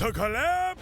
어떡할래?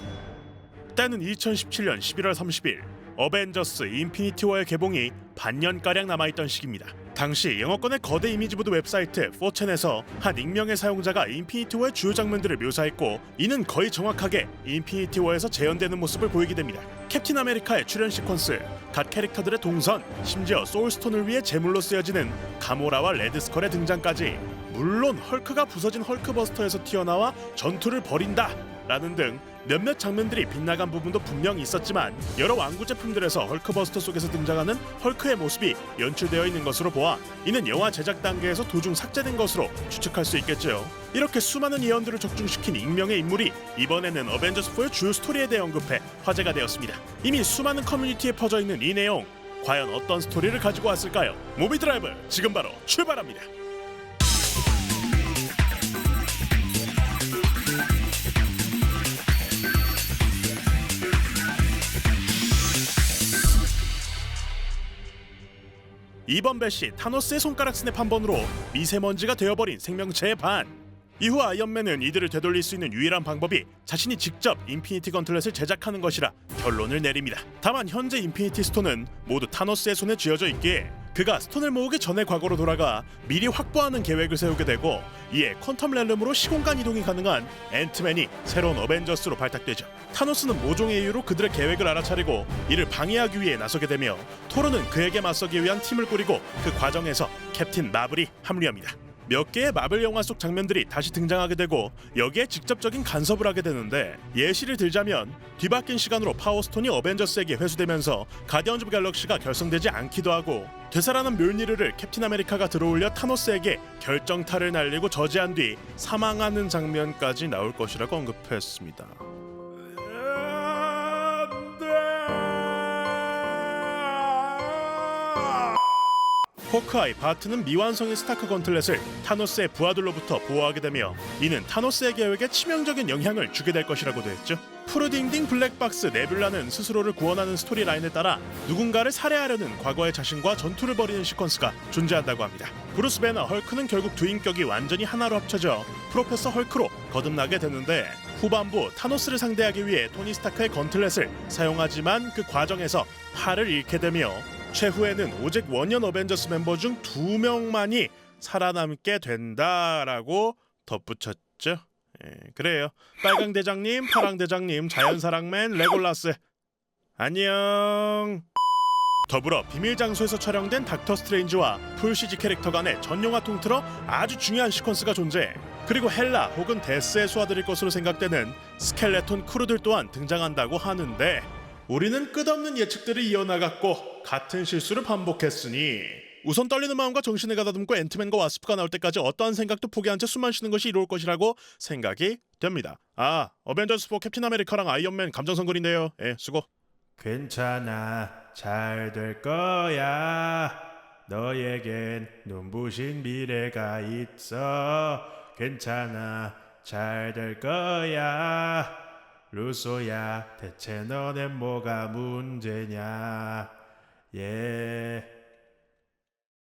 때는 2017년 11월 30일 어벤져스 인피니티 워의 개봉이 반년가량 남아있던 시기입니다. 당시 영어권의 거대 이미지보드 웹사이트 4chan에서 한 익명의 사용자가 인피니티 워의 주요 장면들을 묘사했고 이는 거의 정확하게 인피니티 워에서 재현되는 모습을 보이게 됩니다. 캡틴 아메리카의 출연 시퀀스, 각 캐릭터들의 동선, 심지어 소울스톤을 위해 제물로 쓰여지는 가모라와 레드스컬의 등장까지 물론 헐크가 부서진 헐크버스터에서 튀어나와 전투를 벌인다 라는 등 몇몇 장면들이 빗나간 부분도 분명 있었지만 여러 완구 제품들에서 헐크버스터 속에서 등장하는 헐크의 모습이 연출되어 있는 것으로 보아 이는 영화 제작 단계에서 도중 삭제된 것으로 추측할 수 있겠죠. 이렇게 수많은 예언들을 적중시킨 익명의 인물이 이번에는 어벤져스 4의 주요 스토리에 대해 언급해 화제가 되었습니다. 이미 수많은 커뮤니티에 퍼져 있는 이 내용 과연 어떤 스토리를 가지고 왔을까요? 무비 드라이브 지금 바로 출발합니다. 이번 배시 타노스의 손가락 스냅 한 번으로 미세먼지가 되어버린 생명체의 반. 이후 아이언맨은 이들을 되돌릴 수 있는 유일한 방법이 자신이 직접 인피니티 건틀렛을 제작하는 것이라 결론을 내립니다. 다만 현재 인피니티 스톤은 모두 타노스의 손에 쥐어져 있기에 그가 스톤을 모으기 전의 과거로 돌아가 미리 확보하는 계획을 세우게 되고 이에 퀀텀 렐름으로 시공간 이동이 가능한 앤트맨이 새로운 어벤져스로 발탁되죠. 타노스는 모종의 이유로 그들의 계획을 알아차리고 이를 방해하기 위해 나서게 되며 토르는 그에게 맞서기 위한 팀을 꾸리고 그 과정에서 캡틴 마블이 합류합니다. 몇 개의 마블 영화 속 장면들이 다시 등장하게 되고 여기에 직접적인 간섭을 하게 되는데 예시를 들자면 뒤바뀐 시간으로 파워스톤이 어벤져스에게 회수되면서 가디언즈 오브 갤럭시가 결성되지 않기도 하고 되살아난 멸니르를 캡틴 아메리카가 들어올려 타노스에게 결정타를 날리고 저지한 뒤 사망하는 장면까지 나올 것이라고 언급했습니다. 호크아이 바트는 미완성의 스타크 건틀렛을 타노스의 부하들로부터 보호하게 되며 이는 타노스의 계획에 치명적인 영향을 주게 될 것이라고도 했죠. 푸르딩딩 블랙박스 네뷸라는 스스로를 구원하는 스토리 라인에 따라 누군가를 살해하려는 과거의 자신과 전투를 벌이는 시퀀스가 존재한다고 합니다. 브루스 배너 헐크는 결국 두 인격이 완전히 하나로 합쳐져 프로페서 헐크로 거듭나게 되는데 후반부 타노스를 상대하기 위해 토니 스타크의 건틀렛을 사용하지만 그 과정에서 팔을 잃게 되며 최후에는 오직 원년 어벤져스 멤버 중 두 명만이 살아남게 된다라고 덧붙였죠. 예, 그래요. 빨강 대장님, 파랑 대장님, 자연사랑맨, 레골라스. 안녕. 더불어 비밀 장소에서 촬영된 닥터 스트레인지와 풀 CG 캐릭터 간의 전용화 통틀어 아주 중요한 시퀀스가 존재. 그리고 헬라 혹은 데스에 소화드릴 것으로 생각되는 스켈레톤 크루들 또한 등장한다고 하는데 우리는 끝없는 예측들을 이어나갔고 같은 실수를 반복했으니 우선 떨리는 마음과 정신을 가다듬고 앤트맨과 와스프가 나올 때까지 어떠한 생각도 포기한 채 숨만 쉬는 것이 이로울 것이라고 생각이 됩니다. 아, 어벤져스 4 캡틴 아메리카랑 아이언맨 감정선거인데요. 예, 수고. 괜찮아, 잘 될 거야. 너에겐 눈부신 미래가 있어. 괜찮아, 잘 될 거야. 루소야, 대체 너넨 뭐가 문제냐? 예.